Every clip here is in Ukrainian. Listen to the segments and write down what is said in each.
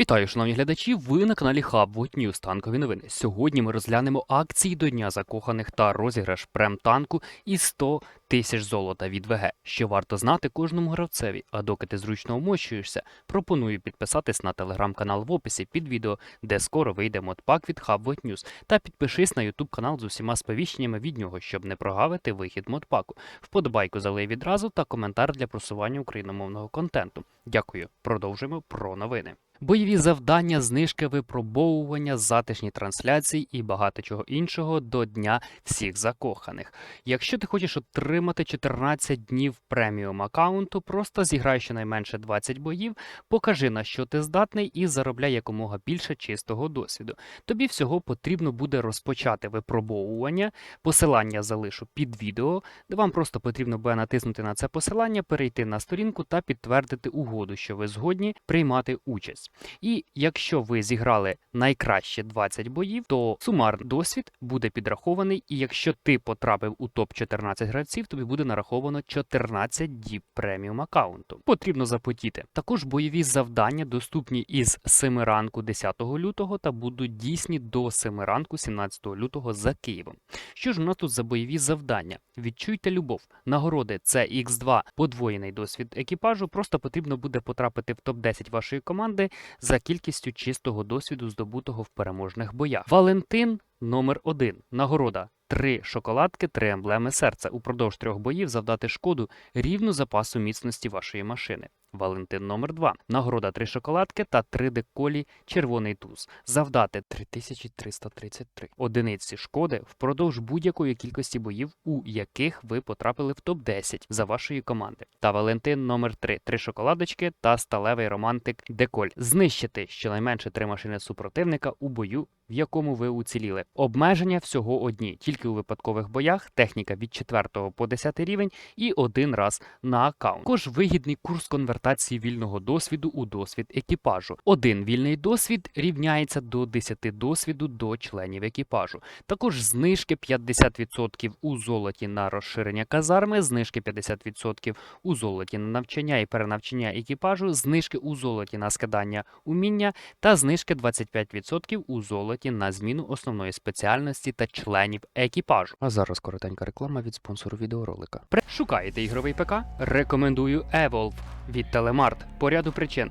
Вітаю, шановні глядачі. Ви на каналі Hub What News танкові новини. Сьогодні ми розглянемо акції до Дня закоханих та розіграш прем-танку із 100 тисяч золота від ВГ, що варто знати кожному гравцеві. А доки ти зручно вмощуєшся, пропоную підписатись на телеграм-канал в описі під відео, де скоро вийде модпак від Hub News. Та підпишись на YouTube канал з усіма сповіщеннями від нього, щоб не прогавити вихід модпаку. Вподобайку залий відразу та коментар для просування україномовного контенту. Дякую. Продовжуємо про новини. Бойові завдання, знижки, випробовування, затишні трансляції і багато чого іншого до Дня всіх закоханих. Якщо ти хочеш отримати 14 днів преміум аккаунту, просто зіграй щонайменше 20 боїв, покажи на що ти здатний і заробляй якомога більше чистого досвіду. Тобі всього потрібно буде розпочати випробовування. Посилання залишу під відео, де вам просто потрібно буде натиснути на це посилання, перейти на сторінку та підтвердити угоду, що ви згодні приймати участь. І якщо ви зіграли найкраще 20 боїв, то сумарний досвід буде підрахований. І якщо ти потрапив у топ 14 гравців, тобі буде нараховано 14 діб преміум аккаунту. Потрібно запотіти. Також бойові завдання доступні із 7 ранку 10 лютого та будуть дійсні до 7 ранку 17 лютого за Києвом. Що ж у нас тут за бойові завдання? Відчуйте любов. Нагороди це X2, подвоєний досвід екіпажу. Просто потрібно буде потрапити в топ-10 вашої команди за кількістю чистого досвіду, здобутого в переможних боях. Валентин номер 1 Нагорода. Три шоколадки, три емблеми серця. Упродовж трьох боїв завдати шкоду рівну запасу міцності вашої машини. Валентин номер 2 Нагорода три шоколадки та три деколі червоний туз. Завдати 3333 одиниці шкоди впродовж будь-якої кількості боїв, у яких ви потрапили в топ-10 за вашої команди. Та Валентин номер 3 три шоколадочки та сталевий романтик деколь. Знищити щонайменше три машини супротивника у бою в якому ви уціліли. Обмеження всього одні, тільки у випадкових боях, техніка від 4 по 10 рівень і один раз на аккаунт. Також вигідний курс конвертації вільного досвіду у досвід екіпажу. Один вільний досвід рівняється до 10 досвіду до членів екіпажу. Також знижки 50% у золоті на розширення казарми, знижки 50% у золоті на навчання і перенавчання екіпажу, знижки у золоті на скидання уміння та знижки 25% у золоті на зміну основної спеціальності та членів екіпажу. А зараз коротенька реклама від спонсору відеоролика. Шукаєте ігровий ПК? Рекомендую Evolve від Телемарт по ряду причин.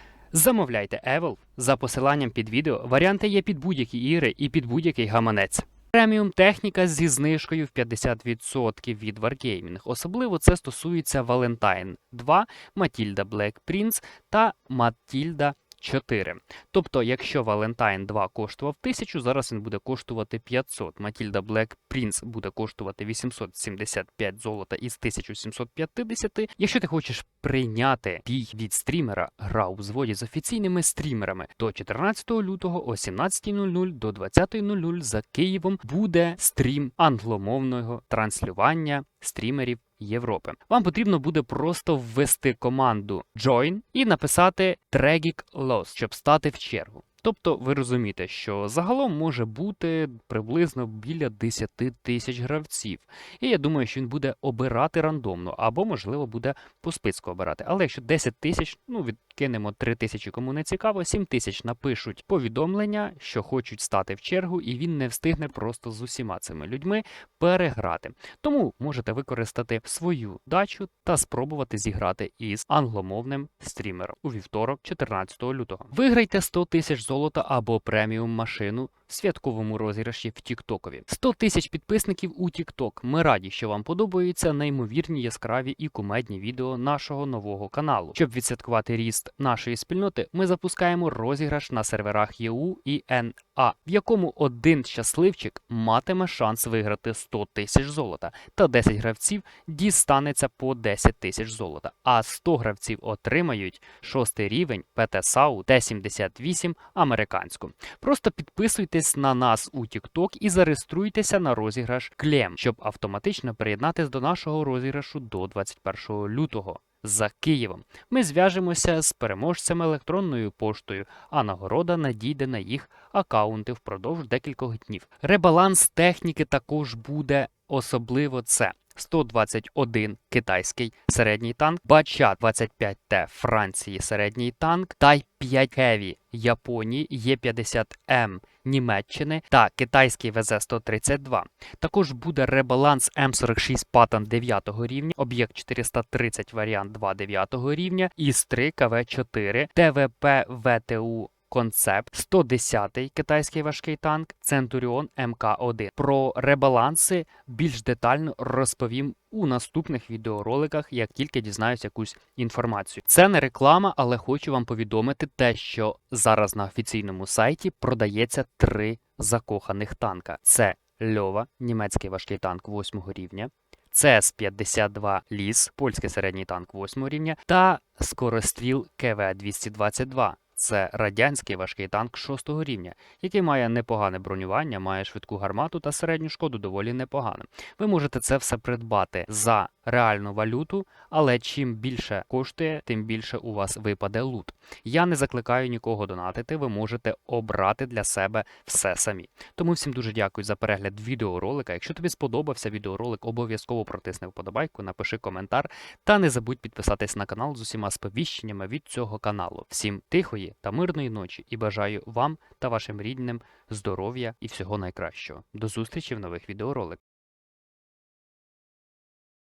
Замовляйте Evil за посиланням під відео. Варіанти є під будь-які ігри і під будь-який гаманець. Преміум техніка зі знижкою в 50% від Wargaming. Особливо це стосується Valentine 2, Matilda Black Prince та Matilda 4. Тобто, якщо Valentine 2 коштував 1000, зараз він буде коштувати 500. Matilda Black Prince буде коштувати 875 золота із 1750. Якщо ти хочеш прийняти бій від стрімера, гра у взводі з офіційними стрімерами, то 14 лютого о 17.00 до 20.00 за Києвом буде стрім англомовного транслювання стрімерів Європи. Вам потрібно буде просто ввести команду Join і написати Tragic Loss, щоб стати в чергу. Тобто ви розумієте, що загалом може бути приблизно біля 10 тисяч гравців. І я думаю, що він буде обирати рандомно, або, можливо, буде по списку обирати. Але якщо 10 тисяч, ну відкинемо 3 тисячі, кому не цікаво, 7 тисяч напишуть повідомлення, що хочуть стати в чергу, і він не встигне просто з усіма цими людьми переграти. Тому можете використати свою дачу та спробувати зіграти із англомовним стрімером у вівторок, 14 лютого. Виграйте 100 тисяч золота або преміум машину святковому розіграші в Тіктокові. 100 тисяч підписників у Тікток. Ми раді, що вам подобаються неймовірні яскраві і кумедні відео нашого нового каналу. Щоб відсвяткувати ріст нашої спільноти, ми запускаємо розіграш на серверах ЄУ і НА, в якому один щасливчик матиме шанс виграти 100 тисяч золота, та 10 гравців дістанеться по 10 тисяч золота, а 100 гравців отримають шостий рівень ПТ-САУ Т-78 американську. Просто підписуйтесь на нас у TikTok і зареєструйтеся на розіграш Клем, щоб автоматично приєднатись до нашого розіграшу до 21 лютого. За Києвом ми зв'яжемося з переможцями електронною поштою, а нагорода надійде на їх акаунти впродовж декількох днів. Ребаланс техніки також буде, особливо це 121 китайський середній танк, Бача 25Т Франції середній танк, Тай 5 Heavy Японії, Є50М Німеччини та китайський ВЗ-132. Також буде ребаланс М46 Патан 9 рівня, об'єкт 430 варіант 2 9 рівня, ІС-3 КВ-4, ТВП ВТУ Концепт 110-й китайський важкий танк Центуріон МК-1. Про ребаланси більш детально розповім у наступних відеороликах, як тільки дізнаюсь якусь інформацію. Це не реклама, але хочу вам повідомити те, що зараз на офіційному сайті продається три закоханих танка: це Льова, німецький важкий танк 8 рівня. ЦС-52 Ліс, польський середній танк 8 рівня, та скоростріл КВ-222. Це радянський важкий танк 6 рівня, який має непогане бронювання, має швидку гармату та середню шкоду доволі непогано. Ви можете це все придбати за реальну валюту, але чим більше коштує, тим більше у вас випаде лут. Я не закликаю нікого донатити, ви можете обрати для себе все самі. Тому всім дуже дякую за перегляд відеоролика. Якщо тобі сподобався відеоролик, обов'язково протисни вподобайку, напиши коментар та не забудь підписатись на канал з усіма сповіщеннями від цього каналу. Всім тихої та мирної ночі і бажаю вам та вашим рідним здоров'я і всього найкращого. До зустрічі в нових відеороликах.